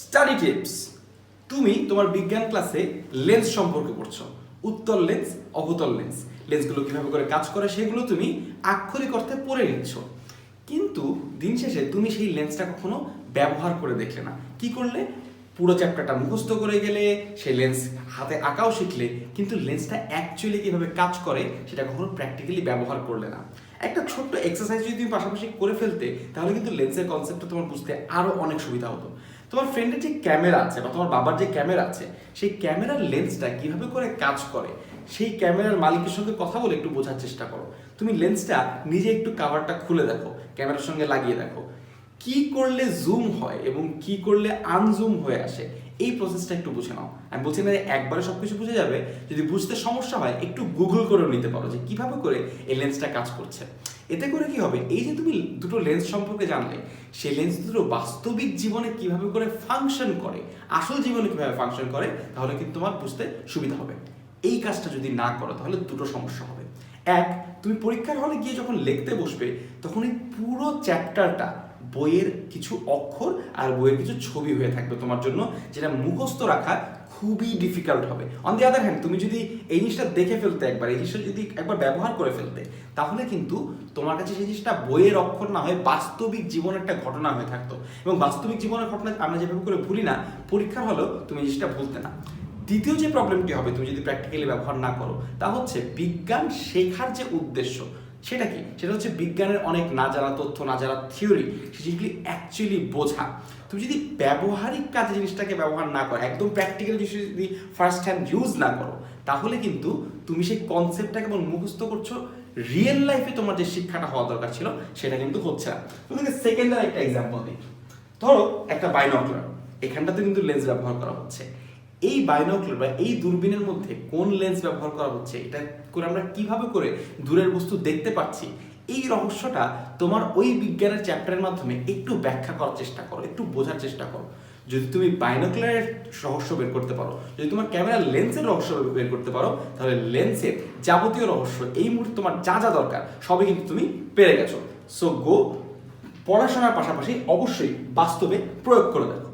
Study tips তুমি তোমার বিজ্ঞান ক্লাসে লেন্স সম্পর্কে পড়ছো। উত্তল লেন্স অবতল লেন্স লেন্সগুলো কীভাবে করে কাজ করে সেগুলো তুমি আক্ষরিক অর্থে পড়ে নিচ্ছ। কিন্তু দিন শেষে তুমি সেই লেন্সটা কখনো ব্যবহার করে দেখলে না। কি করলে? পুরো চ্যাপ্টারটা মুখস্থ করে গেলে, সেই লেন্স হাতে আঁকাও শিখলে, কিন্তু লেন্সটা অ্যাকচুয়ালি কীভাবে কাজ করে, সেটা কখনো প্র্যাকটিক্যালি ব্যবহার করলে না। একটা ছোট্ট এক্সারসাইজ যদি তুমি পাশাপাশি করে ফেলতে, তাহলে কিন্তু লেন্সের কনসেপ্টটা তোমার বুঝতে আরও অনেক সুবিধা হতো। তোমার ফ্রেন্ডের যে ক্যামেরা আছে, বা তোমার বাবার যে ক্যামেরা আছে, সেই ক্যামেরার লেন্সটা কীভাবে করে কাজ করে, সেই ক্যামেরার মালিকের সঙ্গে কথা বলে একটু বোঝার চেষ্টা করো। তুমি লেন্সটা নিজে একটু কাভারটা খুলে দেখো ক্যামেরার সঙ্গে লাগিয়ে দেখো। কি করলে জুম হয় এবং কি করলে আনজুম হয়ে আসে, এই প্রসেসটা একটু বুঝে নাও। আমি বলছি না যে একবারে সবকিছু বুঝে যাবে, যদি বুঝতে সমস্যা হয়, একটু গুগল করে নিতে পারো যে কীভাবে করে এই লেন্সটা কাজ করছে। এতে করে কি হবে, এই যে তুমি দুটো লেন্স সম্পর্কে জানলে, সেই লেন্স দুটো বাস্তবিক জীবনে কীভাবে করে ফাংশন করে, আসল জীবনে কীভাবে ফাংশন করে, তাহলে কিন্তু তোমার বুঝতে সুবিধা হবে। এই কাজটা যদি না করো, তাহলে দুটো সমস্যা হবে। এক, তুমি পরীক্ষার হলে গিয়ে যখন লিখতে বসবে, তখন এই পুরো চ্যাপ্টারটা বইয়ের কিছু অক্ষর আর বইয়ের কিছু ছবি হয়ে থাকবে তোমার জন্য, যেটা মুখস্থ রাখা খুবই ডিফিকাল্ট হবে। অন দি আদার হ্যান্ড তুমি যদি এই জিনিসটা দেখে ফেলতে একবার, এই জিনিসটা যদি একবার ব্যবহার করে ফেলতে, তাহলে কিন্তু তোমার কাছে সেই জিনিসটা বইয়ের অক্ষর না হয়ে বাস্তবিক জীবনের একটা ঘটনা হয়ে থাকতো। এবং বাস্তবিক জীবনের ঘটনা আমরা যেভাবে করে ভুলি না পরীক্ষা হলো তুমি জিনিসটা ভুলতে না। দ্বিতীয় যে প্রবলেমটি হবে, তুমি যদি প্র্যাকটিক্যালি ব্যবহার না করো, তা হচ্ছে বিজ্ঞান শেখার যে উদ্দেশ্য সেটা কি? সেটা হচ্ছে বিজ্ঞানের অনেক না জানা তথ্য না জানা থিওরি, সে জিনিসগুলি অ্যাকচুয়ালি বোঝা। তুমি যদি ব্যবহারিক কাজে জিনিসটাকে ব্যবহার না করো, একদম প্র্যাকটিক্যাল জিনিস যদি ফার্স্ট হ্যান্ড ইউজ না করো, তাহলে কিন্তু তুমি সেই কনসেপ্টটাকে কেমন মুখস্থ করছ রিয়েল লাইফে তোমার যে শিক্ষাটা হওয়া দরকার ছিল, সেটা কিন্তু হচ্ছে না। তোমাকে সেকেন্ডার একটা এক্সাম্পল দিই। ধরো একটা বাইনকুলার এখানটাতে কিন্তু লেন্স ব্যবহার করা হচ্ছে। এই বাইনোকুলার বা এই দূরবীনের মধ্যে কোন লেন্স ব্যবহার করা হচ্ছে, এটা করে আমরা কীভাবে করে দূরের বস্তু দেখতে পাচ্ছি, এই রহস্যটা তোমার ওই বিজ্ঞানের চ্যাপ্টারের মাধ্যমে একটু ব্যাখ্যা করার চেষ্টা করো, একটু বোঝার চেষ্টা করো। যদি তুমি বাইনোকুলারের রহস্য বের করতে পারো, যদি তোমার ক্যামেরার লেন্সের রহস্য বের করতে পারো, তাহলে লেন্সের যাবতীয় রহস্য, এই মুহূর্তে তোমার যা যা দরকার, সবই কিন্তু তুমি পেরে গেছো। সো গো পড়াশোনার পাশাপাশি অবশ্যই বাস্তবে প্রয়োগ করে দেখো।